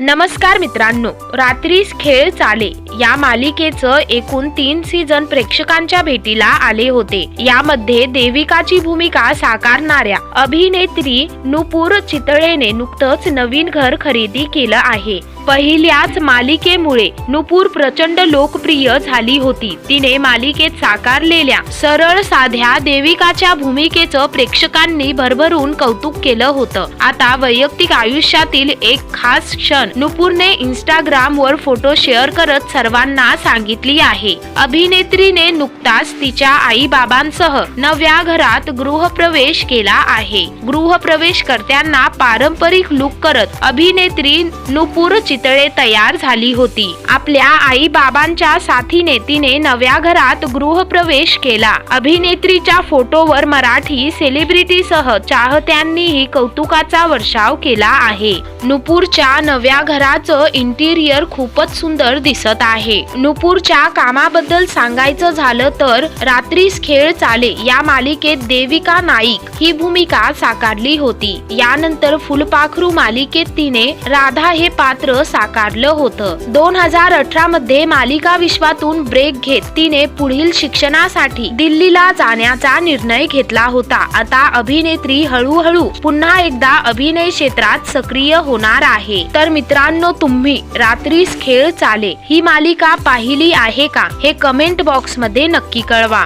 नमस्कार मित्रांनो रात्रीस खेळ चाले. या मालिकेचं एकूण तीन सीझन प्रेक्षकांच्या भेटीला आले होते. यामध्ये देविकाची भूमिका साकारणाऱ्या अभिनेत्री नुपूर चितळेने नुकतंच नवीन घर खरेदी केलं आहे. पहिल्याच मालिकेमुळे नुपूर प्रचंड लोकप्रिय झाली होती. तिने मालिकेत साकारलेल्या सरळ साध्या देविकाच्या भूमिकेचं प्रेक्षकांनी भरभरून कौतुक केलं होतं. आता वैयक्तिक आयुष्यातील एक खास क्षण नुपूरने इंस्टाग्राम वर फोटो शेअर करत सर्वांना सांगितली आहे. अभिनेत्रीने नुकताच तिच्या आई बाबांसह नव्या घरात गृहप्रवेश केला आहे. गृहप्रवेश करत्यांना पारंपरिक लुक करत अभिनेत्री नुपूर चितळे तयार झाली होती. आपल्या आई बाबांच्या साथीने तिने नव्या घरात गृहप्रवेश केला. अभिनेत्रीच्या फोटोवर मराठी सेलिब्रिटीसह चाहत्यांनीही कौतुकाचा वर्षाव केला आहे. नुपूरच्या नव्या घराचं इंटिरियर खूपच सुंदर दिसत आहे. नुपूरच्या कामाबद्दल सांगायचं झालं तर रात्रीस खेळ चाले या मालिकेत देविका नाईक ही भूमिका साकारली होती. यानंतर फुलपाखरू मालिकेत तिने राधा हे पात्र साकारलं होतं. दोन हजार अठरा मध्ये मालिका विश्वातून ब्रेक घेत तिने पुढील शिक्षणासाठी दिल्लीला जाण्याचा निर्णय घेतला होता. आता अभिनेत्री हळूहळू पुन्हा एकदा अभिनय क्षेत्रात सक्रिय होणार आहे. तर मित्रांनो तुम्ही रात्रीस खेळ चाले. ही मालिका पाहिली आहे का? हे कमेंट बॉक्समध्ये नक्की कळवा.